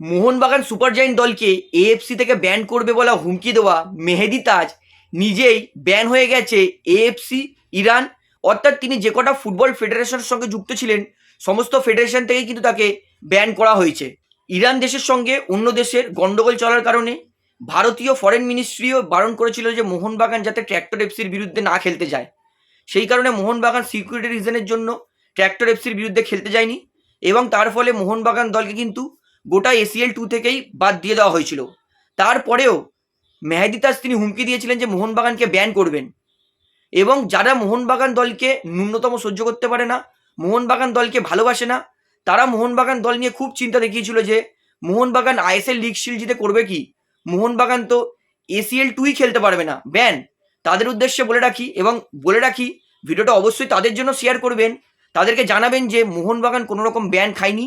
Mohun Bagan super giant দলকে AFC থেকে ban করবে বলা হুমকি দেওয়া মেহেদি তাজ নিজেই ব্যান হয়ে গেছে এএফসি ইরান। অর্থাৎ তিনি যে কটা ফুটবল ফেডারেশনের সঙ্গে যুক্ত ছিলেন, সমস্ত ফেডারেশন থেকেই কিন্তু তাকে ব্যান করা হয়েছে। ইরান দেশের সঙ্গে অন্য দেশের গন্ডগোল চলার কারণে ভারতীয় ফরেন মিনিস্ট্রিও বারণ করেছিল যে মোহনবাগান যাতে ট্র্যাক্টর এফসির বিরুদ্ধে না খেলতে যায়। সেই কারণে মোহনবাগান সিকিউরিটি রিজনের জন্য ট্র্যাক্টর এফসির বিরুদ্ধে খেলতে যায়নি এবং তার ফলে মোহনবাগান দলকে কিন্তু গোটা এসিএল টু থেকেই বাদ দিয়ে দেওয়া হয়েছিল। তারপরেও মেহেদি তাজ তিনি হুমকি দিয়েছিলেন যে মোহনবাগানকে ব্যান করবেন। এবং যারা মোহনবাগান দলকে ন্যূনতম সহ্য করতে পারে না, মোহনবাগান দলকে ভালোবাসে না, তারা মোহনবাগান দল নিয়ে খুব চিন্তা দেখিয়েছিল যে মোহনবাগান আইএসএল লিগ শিল্ড জিতে করবে কি? মোহনবাগান তো এসিএল টুই খেলতে পারবে না ব্যান তাদের উদ্দেশ্যে বলে রাখি এবং বলে রাখি, ভিডিওটা অবশ্যই তাদের জন্য শেয়ার করবেন। তাদেরকে জানাবেন যে মোহনবাগান কোনো রকম ব্যান খায়নি।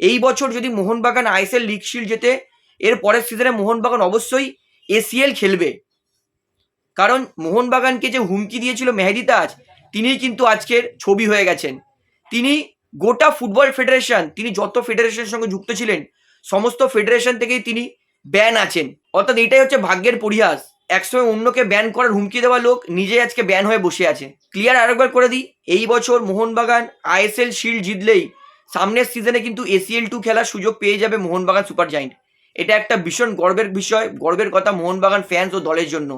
এই বছর যদি মোহনবাগান আইএসএল লিগ শিল্ড জেতে, এর পরের সিজনে মোহনবাগান অবশ্যই এসিএল খেলবে। কারণ মোহনবাগানকে যে হুমকি দিয়েছিল মেহেদি তাজ, তিনিই কিন্তু আজকের ছবি হয়ে গেছেন। তিনি গোটা ফুটবল ফেডারেশন, তিনি যত ফেডারেশনের সঙ্গে যুক্ত ছিলেন, সমস্ত ফেডারেশন থেকেই তিনি ব্যান আছেন। অর্থাৎ এটাই হচ্ছে ভাগ্যের পরিহাস। একসময় অন্যকে ব্যান করার হুমকি দেওয়া লোক নিজে আজকে ব্যান হয়ে বসে আছে। ক্লিয়ার আরেকবার করে দিই, এই বছর মোহনবাগান আইএসএল শিল্ড জিতলেই সামনের সিজনে কিন্তু এসিএল টু খেলার সুযোগ পেয়ে যাবে মোহনবাগান সুপার জায়েন্ট। এটা একটা ভীষণ গর্বের বিষয়, গর্বের কথা মোহনবাগান ফ্যান্স ও দলের জন্য।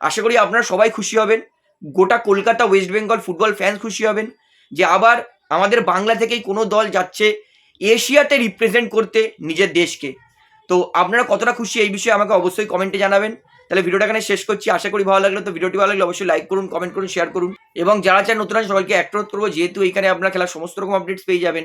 আশা করি আপনারা সবাই খুশি হবেন। গোটা Kolkata West Bengal football fans খুশি হবেন যে আবার আমাদের বাংলা থেকেই কোনো দল যাচ্ছে এশিয়াতে রিপ্রেজেন্ট করতে নিজের দেশকে। তো আপনারা কতটা খুশি এই বিষয়ে আমাকে অবশ্যই কমেন্টে জানাবেন। তাহলে ভিডিওটা এখানে শেষ করছি। আশা করি ভালো লাগল। তো ভিডিওটি ভালো লাগলে অবশ্যই লাইক করুন কমেন্ট করুন শেয়ার করুন। এবং যারা চান নতুন সবাইকে অ্যাক্রোধ করব। যেহেতু এখানে আপনারা খেলার সমস্ত রকম আপডেটস পেয়ে যাবেন।